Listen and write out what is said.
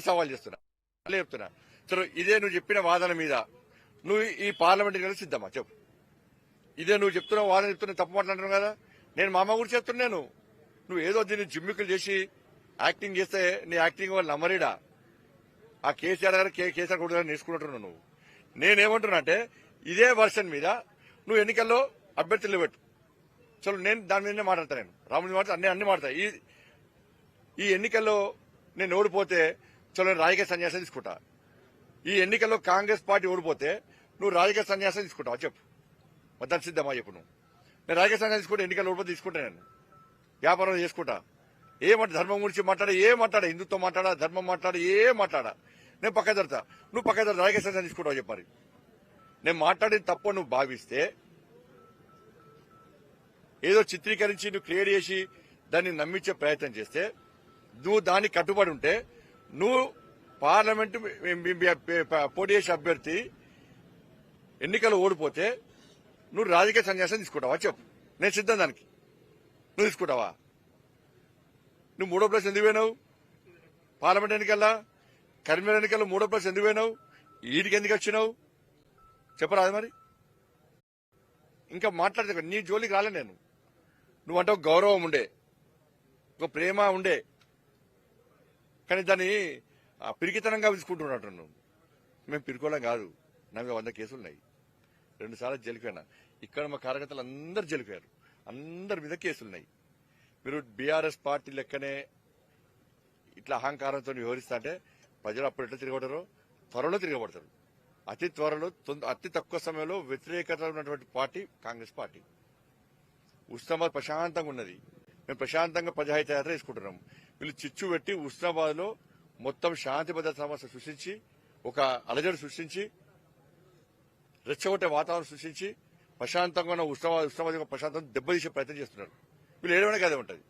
సవాల్ చేస్తున్నా. మళ్ళీ చెప్తున్నా. సరే ఇదే నువ్వు చెప్పిన వాదన మీద నువ్వు ఈ పార్లమెంట్ కలిసి సిద్ధమా? చెప్పు. ఇదే నువ్వు చెప్తున్నావు వాదన చెప్తున్నా తప్పు మాట్లాడుతున్నావు కదా? నేను మా అమ్మ గురించి చెప్తున్నాను నువ్వు ఏదో దీన్ని జిమ్మికులు చేసి యాక్టింగ్ చేస్తే నీ యాక్టింగ్ వాళ్ళు నమ్మరీడా? ఆ కేసీఆర్ గారు కే- కేసీఆర్ కూడా గారు నేర్చుకుంటున్నావు నువ్వు. నేనేమంటున్నా అంటే ఇదే వర్షన్ మీద నువ్వు ఎన్నికల్లో అభ్యర్థులు పెట్టు. చలో నేను దాని మీదనే మాట్లాడతాను నేను. రాముడి మాట అన్ని అన్ని మాడతా ఈ ఈ ఎన్నికల్లో నేను ఓడిపోతే చలో రాజకీయ సన్యాసం తీసుకుంటా. ఈ ఎన్నికల్లో కాంగ్రెస్ పార్టీ ఓడిపోతే నువ్వు రాజకీయ సన్యాసం తీసుకుంటావు చెప్పు. మద్దతు సిద్ధమా చెప్పు నువ్వు. నేను రాజకీయ సన్యాసం తీసుకుంటే ఎన్నికలు ఓడిపోతే తీసుకుంటా నేను. వ్యాపారం చేసుకుంటా. ఏమంట ధర్మం గురించి మాట్లాడా ఏం మాట్లాడా హిందుత్వం మాట్లాడా ధర్మం మాట్లాడా ఏం మాట్లాడా. నేను పక్క జరుతా నువ్వు పక్క జరుతా రాజకీయ సన్యాసం తీసుకుంటావు చెప్పారు నేను మాట్లాడిన తప్పు నువ్వు భావిస్తే ఏదో చిత్రీకరించి నువ్వు క్రియేట్ చేసి దాన్ని నమ్మించే ప్రయత్నం చేస్తే నువ్వు దానికి కట్టుబడి ఉంటే నువ్వు పార్లమెంటు పోటీ చేసే అభ్యర్థి ఎన్నికలు ఓడిపోతే నువ్వు రాజకీయ సన్యాసం తీసుకుంటావా? చెప్పు. నేను సిద్ధం దానికి. నువ్వు తీసుకుంటావా? నువ్వు మూడో ప్లేస్ ఎందుకు పోయినావు? పార్లమెంట్ ఎన్నికల్లా? కరీంనగర్ ఎన్నికల్లో మూడో ప్లేస్ ఎందుకు పోయినావు? ఈడికి ఎందుకు వచ్చినావు? చెప్పరాదు మరి. ఇంకా మాట్లాడితే నీ జోలికి రాలే నేను. నువ్వంటే ఒక గౌరవం ఉండే. ఒక ప్రేమ ఉండే. కానీ దాన్ని పిరికితనంగా తీసుకుంటున్నట్టు మేము పిరుకోవడం కాదు. నా మీద వంద కేసులు ఉన్నాయి రెండు సార్లు ఇక్కడ మా కార్యకర్తలు అందరు జలిపారు అందరి మీద కేసులున్నాయి. మీరు బీఆర్ఎస్ పార్టీ లెక్కనే ఇట్లా అహంకారంతో వివరిస్తా అంటే ప్రజలు అప్పుడు ఎట్లా తిరగబడతారో? త్వరలో తిరగబడతారు. అతి త్వరలో అతి తక్కువ సమయంలో వ్యతిరేకత ఉన్నటువంటి పార్టీ కాంగ్రెస్ పార్టీ. ఉస్నాబాద్ ప్రశాంతంగా ఉన్నది. మేము ప్రశాంతంగా ప్రజాహిత యాత్ర తీసుకుంటున్నాం వీళ్ళు చిచ్చు పెట్టి ఉస్నాబాద్లో మొత్తం శాంతి భద్రత సమస్య సృష్టించి ఒక అలజడి సృష్టించి రెచ్చగొట్టే వాతావరణం సృష్టించి ప్రశాంతంగా ఉన్న ఉష్ణవాద ఉష్ణవాద ప్రశాంతం దెబ్బతీసే ప్రయత్నం చేస్తున్నారు. వీళ్ళు ఏడవడానికి అదే ఉంటుంది.